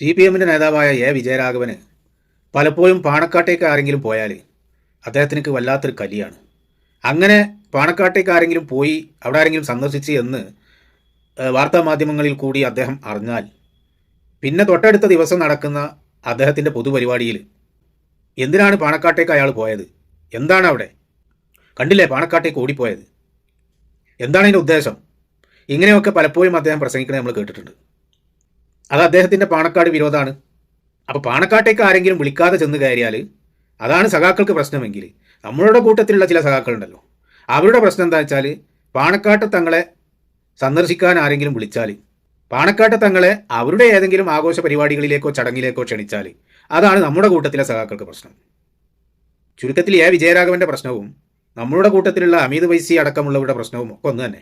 C P എമ്മിന്റെ നേതാവായ A വിജയരാഘവന് പലപ്പോഴും പാണക്കാട്ടേക്ക് ആരെങ്കിലും പോയാൽ അദ്ദേഹത്തിന് വല്ലാത്തൊരു കലിയാണ്. അങ്ങനെ പാണക്കാട്ടേക്ക് ആരെങ്കിലും പോയി അവിടെ ആരെങ്കിലും സന്ദർശിച്ച് എന്ന് വാർത്താമാധ്യമങ്ങളിൽ കൂടി അദ്ദേഹം അറിഞ്ഞാൽ പിന്നെ തൊട്ടടുത്ത ദിവസം നടക്കുന്ന അദ്ദേഹത്തിന്റെ പൊതുപരിപാടിയിൽ എന്തിനാണ് പാണക്കാട്ടേക്ക് അയാൾ പോയത്? എന്താണ് അവിടെ? കണ്ടില്ലേ പാണക്കാട്ടേക്ക് ഓടിപ്പോയത്? എന്താണ് അതിന്റെ ഉദ്ദേശം? ഇങ്ങനെയൊക്കെ പലപ്പോഴും അദ്ദേഹം പ്രസംഗിക്കുന്നത് നമ്മൾ കേട്ടിട്ടുണ്ട്. അത് അദ്ദേഹത്തിന്റെ പാണക്കാട് വിരോധമാണ്. അപ്പോൾ പാണക്കാട്ടേക്ക് ആരെങ്കിലും വിളിക്കാതെ ചെന്ന് കയറിയാൽ അതാണ് സഖാക്കൾക്ക് പ്രശ്നമെങ്കിൽ നമ്മളുടെ കൂട്ടത്തിലുള്ള ചില സഖാക്കളുണ്ടല്ലോ. അവരുടെ പ്രശ്നം എന്താ വെച്ചാൽ പാണക്കാട്ട് തങ്ങളെ സന്ദർശിക്കാൻ ആരെങ്കിലും വിളിച്ചാൽ പാണക്കാട്ട് തങ്ങളെ അവരുടെ ഏതെങ്കിലും ആഘോഷ പരിപാടികളിലേക്കോ ചടങ്ങിലേക്കോ ക്ഷണിച്ചാൽ അതാണ് നമ്മുടെ കൂട്ടത്തിലെ സഖാക്കൾക്ക് പ്രശ്നം. ചുരുക്കത്തിൽ എ വിജയരാഘവന്റെ പ്രശ്നവും നമ്മളുടെ കൂട്ടത്തിലുള്ള അമിത് വൈസി അടക്കമുള്ളവരുടെ പ്രശ്നവും ഒക്കെ ഒന്ന് തന്നെ.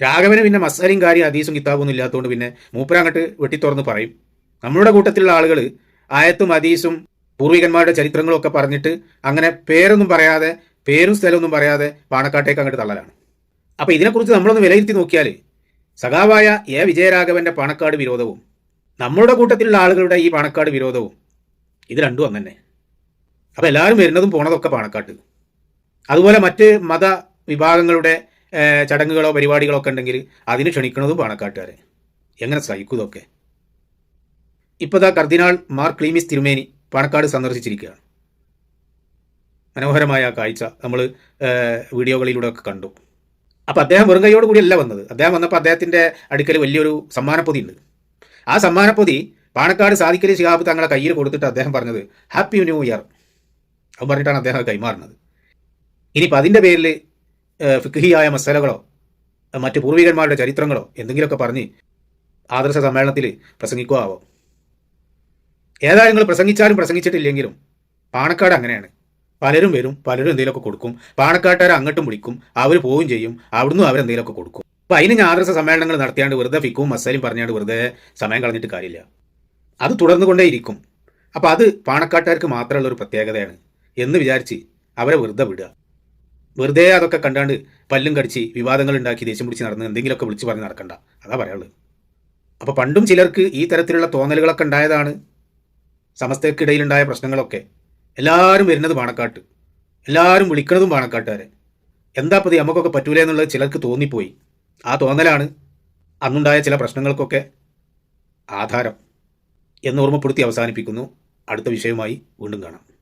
രാഘവന് പിന്നെ മസാലയും കാര്യം അതീസും കിതാബൊന്നും ഇല്ലാത്തതുകൊണ്ട് പിന്നെ മൂപ്പരാങ്ങട്ട് വെട്ടിത്തുറന്ന് പറയും. നമ്മളുടെ കൂട്ടത്തിലുള്ള ആളുകൾ ആയത്തും അതീസും പൂർവികന്മാരുടെ ചരിത്രങ്ങളും ഒക്കെ പറഞ്ഞിട്ട് അങ്ങനെ പേരൊന്നും പറയാതെ പേരും സ്ഥലമൊന്നും പറയാതെ പാണക്കാട്ടേക്ക് അങ്ങോട്ട് തള്ളലാണ്. അപ്പോൾ ഇതിനെക്കുറിച്ച് നമ്മളൊന്ന് വിലയിരുത്തി നോക്കിയാൽ സഖാവായ എ വിജയരാഘവന്റെ പാണക്കാട് വിരോധവും നമ്മളുടെ കൂട്ടത്തിലുള്ള ആളുകളുടെ ഈ പാണക്കാട് വിരോധവും ഇത് രണ്ടും അന്നെ അപ്പോൾ എല്ലാവരും വരുന്നതും പോണതൊക്കെ പാണക്കാട്ട്. അതുപോലെ മറ്റ് മത വിഭാഗങ്ങളുടെ ചടങ്ങുകളോ പരിപാടികളോ ഒക്കെ ഉണ്ടെങ്കിൽ അതിന് ക്ഷണിക്കുന്നതും പാണക്കാട്ടുകാരെ. എങ്ങനെ സഹിക്കും ഇതൊക്കെ? ഇപ്പോൾ ദാ കർദിനാൾ മാർ ക്ലീമിസ് തിരുമേനി പാണക്കാട് സന്ദർശിച്ചിരിക്കുകയാണ്. മനോഹരമായ ആ കാഴ്ച നമ്മൾ വീഡിയോകളിലൂടെ ഒക്കെ കണ്ടു. അപ്പോൾ അദ്ദേഹം വെറും കൈയോട് കൂടിയല്ല വന്നത്. അദ്ദേഹം വന്നപ്പോൾ അദ്ദേഹത്തിന്റെ അടുക്കൽ വലിയൊരു സമ്മാനപ്പൊതി ഉണ്ട്. ആ സമ്മാനപ്പൊതി പാണക്കാട് സാധിക്കലി ശിഹാബ് തങ്ങളെ കയ്യിൽ കൊടുത്തിട്ട് അദ്ദേഹം പറഞ്ഞത് ഹാപ്പി ന്യൂ ഇയർ അത് പറഞ്ഞിട്ടാണ് അദ്ദേഹം കൈമാറുന്നത്. ഇനിയിപ്പോൾ അതിന്റെ പേരിൽ ഫിഖിയായ മസലകളോ മറ്റ് പൂർവികന്മാരുടെ ചരിത്രങ്ങളോ എന്തെങ്കിലുമൊക്കെ പറഞ്ഞ് ആദർശ സമ്മേളനത്തിൽ പ്രസംഗിക്കുക ആവോ ഏതായാലും നിങ്ങൾ പ്രസംഗിച്ചാലും പ്രസംഗിച്ചിട്ടില്ലെങ്കിലും പാണക്കാട് അങ്ങനെയാണ്. പലരും വരും പലരും എന്തെങ്കിലുമൊക്കെ കൊടുക്കും. പാണക്കാട്ടുകാരെ അങ്ങോട്ടും വിളിക്കും അവർ പോവുകയും ചെയ്യും. അവിടുന്ന് അവരെന്തെങ്കിലുമൊക്കെ കൊടുക്കും. അപ്പോൾ അതിന് ആദർശ സമ്മേളനങ്ങൾ നടത്തിയാണ്ട് വെറുതെ ഫിക്കും മസാലയും പറഞ്ഞാണ്ട് വെറുതെ സമയം കളഞ്ഞിട്ട് കാര്യമില്ല. അത് തുടർന്നുകൊണ്ടേ ഇരിക്കും. അപ്പോൾ അത് പാണക്കാട്ടുകാർക്ക് മാത്രമുള്ള ഒരു പ്രത്യേകതയാണ് എന്ന് വിചാരിച്ച് അവരെ വെറുതെ വിടുക. വെറുതെ അതൊക്കെ കണ്ടാണ്ട് പല്ലും കടിച്ച് വിവാദങ്ങൾ ഉണ്ടാക്കി ദേഷ്യം പിടിച്ച് നടന്ന് എന്തെങ്കിലുമൊക്കെ വിളിച്ച് പറഞ്ഞ് നടക്കണ്ട. അതാ പറയുള്ളൂ അപ്പോൾ പണ്ടും ചിലർക്ക് ഈ തരത്തിലുള്ള തോന്നലുകളൊക്കെ ഉണ്ടായതാണ് സമസ്തക്കിടയിലുണ്ടായ പ്രശ്നങ്ങളൊക്കെ. എല്ലാവരും വരുന്നത് പാണക്കാട്ട്. എല്ലാവരും വിളിക്കുന്നതും പാണക്കാട്ടുകാരെ എന്താ പതി നമുക്കൊക്കെ പറ്റൂല എന്നുള്ളത് ചിലർക്ക് തോന്നിപ്പോയി. ആ തോന്നലാണ് അന്നുണ്ടായ ചില പ്രശ്നങ്ങൾക്കൊക്കെ ആധാരം എന്ന് ഓർമ്മപ്പെടുത്തി അവസാനിപ്പിക്കുന്നു. അടുത്ത വിഷയവുമായി വീണ്ടും കാണാം.